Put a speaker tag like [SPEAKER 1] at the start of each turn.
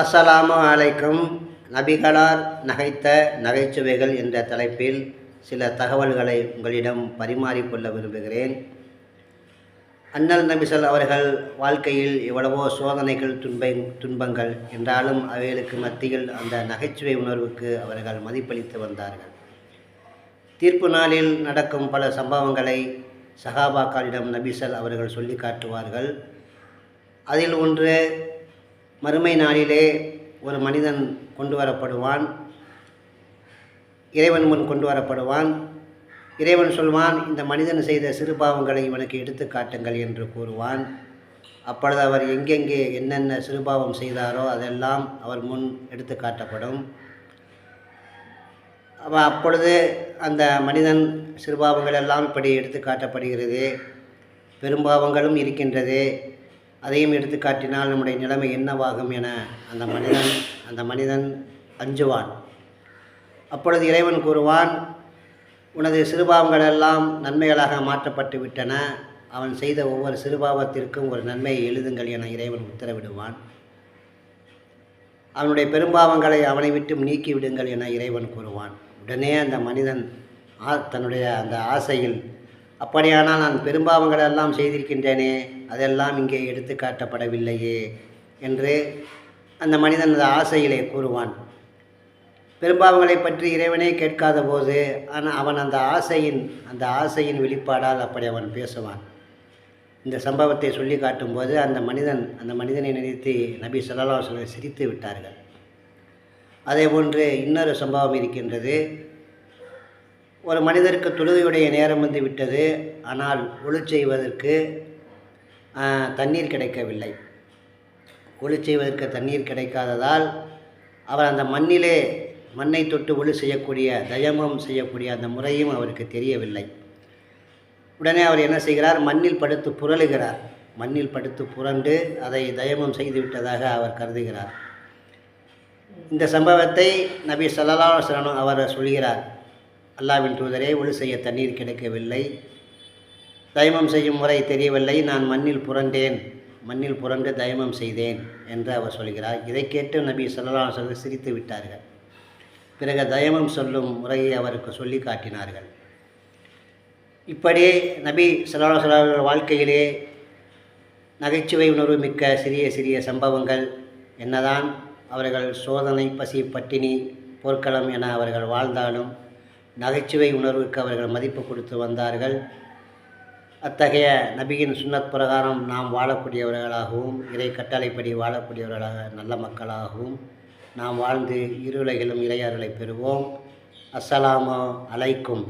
[SPEAKER 1] அஸ்ஸலாமு அலைக்கும். நபிகளார் நகைத்த நகைச்சுவைகள் என்ற தலைப்பில் சில தகவல்களை உங்களிடம் பரிமாறிக்கொள்ள விரும்புகிறேன். அண்ணல் நபிசல் அவர்கள் வாழ்க்கையில் எவ்வளவோ சோதனைகள் துன்ப துன்பங்கள் என்றாலும் அவைகளுக்கு மத்தியில் அந்த நகைச்சுவை உணர்வுக்கு அவர்கள் மதிப்பளித்து வந்தார்கள். தீர்ப்பு நாளில் நடக்கும் பல சம்பவங்களை சஹாபாக்களிடம் நபிசல் அவர்கள் சொல்லி காட்டுவார்கள். அதில் ஒன்று மறுமை நாளிலே ஒரு மனிதன் கொண்டு வரப்படுவான். இறைவன் முன் கொண்டு வரப்படுவான். இறைவன் சொல்வான் இந்த மனிதன் செய்த சிறு பாவங்களை இவனுக்கு எடுத்து காட்டுங்கள் என்று கூறுவான். அப்பொழுது அவர் எங்கெங்கே என்னென்ன சிறுபாவம் செய்தாரோ அதெல்லாம் அவர் முன் எடுத்து காட்டப்படும். அப்பொழுது அந்த மனிதன் சிறுபாவங்கள் எல்லாம் இப்படி எடுத்து காட்டப்படுகிறது. பெரும்பாவங்களும் இருக்கின்றது. அதையும் எடுத்து காட்டினால் நம்முடைய நிலைமை என்னவாகும் என அந்த மனிதன் அந்த மனிதன் அஞ்சுவான். அப்பொழுது இறைவன் கூறுவான் உனது சிறுபாவங்கள் எல்லாம் நன்மைகளாக மாற்றப்பட்டு விட்டன. அவன் செய்த ஒவ்வொரு சிறுபாவத்திற்கும் ஒரு நன்மையை எழுதுங்கள் என இறைவன் உத்தரவிடுவான். அவனுடைய பெரும்பாவங்களை அவனை விட்டும் நீக்கி விடுங்கள் என இறைவன் கூறுவான். உடனே அந்த மனிதன் ஆ தன்னுடைய அந்த ஆசையில் அப்படியானால் நான் பெரும்பாவங்களை எல்லாம் செய்திருக்கின்றேனே அதெல்லாம் இங்கே எடுத்து காட்டப்படவில்லையே என்று அந்த மனிதன் அந்த ஆசையிலே கூறுவான். பெரும்பாவங்களை பற்றி இறைவனே கேட்காத போது ஆனால் அவன் அந்த ஆசையின் அந்த ஆசையின் வெளிப்பாடால் அப்படி அவன் பேசுவான். இந்த சம்பவத்தை சொல்லி காட்டும்போது அந்த மனிதன் அந்த மனிதனை நினைத்து நபி சொல்லா சொல்ல சிரித்து விட்டார்கள். அதே போன்று இன்னொரு சம்பவம் இருக்கின்றது. ஒரு மனிதருக்கு தொழுகையுடைய நேரம் வந்து விட்டது ஆனால் ஒளி செய்வதற்கு தண்ணீர் கிடைக்கவில்லை. ஒளி செய்வதற்கு தண்ணீர் கிடைக்காததால் அவர் அந்த மண்ணிலே மண்ணை தொட்டு ஒளி செய்யக்கூடிய தயமம் செய்யக்கூடிய அந்த முறையும் அவருக்கு தெரியவில்லை. உடனே அவர் என்ன செய்கிறார்? மண்ணில் படுத்து புரளுகிறார். மண்ணில் படுத்து புரண்டு அதை தயமம் செய்து விட்டதாக அவர் கருதுகிறார். இந்த சம்பவத்தை நபி சல்லா சலம் அவர் சொல்கிறார். அல்லாவின் தூதரே ஒளி செய்ய தண்ணீர் கிடைக்கவில்லை. தயமம் செய்யும் முறை தெரியவில்லை. நான் மண்ணில் புரண்டேன். மண்ணில் புரண்டு தயமம் செய்தேன் என்று அவர் சொல்கிறார். இதை கேட்டு நபி சல்லா சிரித்து விட்டார்கள். பிறகு தயமம் சொல்லும் முறையை அவருக்கு சொல்லி காட்டினார்கள். இப்படி நபி சல்லா சொல்லார்கள் வாழ்க்கையிலே நகைச்சுவை உணர்வு மிக்க சிறிய சிறிய சம்பவங்கள் என்னதான் அவர்கள் சோதனை பசி பட்டினி போர்க்களம் என அவர்கள் வாழ்ந்தாலும் நகைச்சுவை உணர்வுக்கு அவர்கள் மதிப்பு கொடுத்து வந்தார்கள். அத்தகைய நபியின் சுன்னத் பிரகாரம் நாம் வாழக்கூடியவர்களாகவும் இறை கட்டளைப்படி வாழக்கூடியவர்களாக நல்ல மக்களாகவும் நாம் வாழ்ந்து இருளைகளும் இறையாறுகளை பெறுவோம். அஸ்ஸலாமு அலைக்கும்.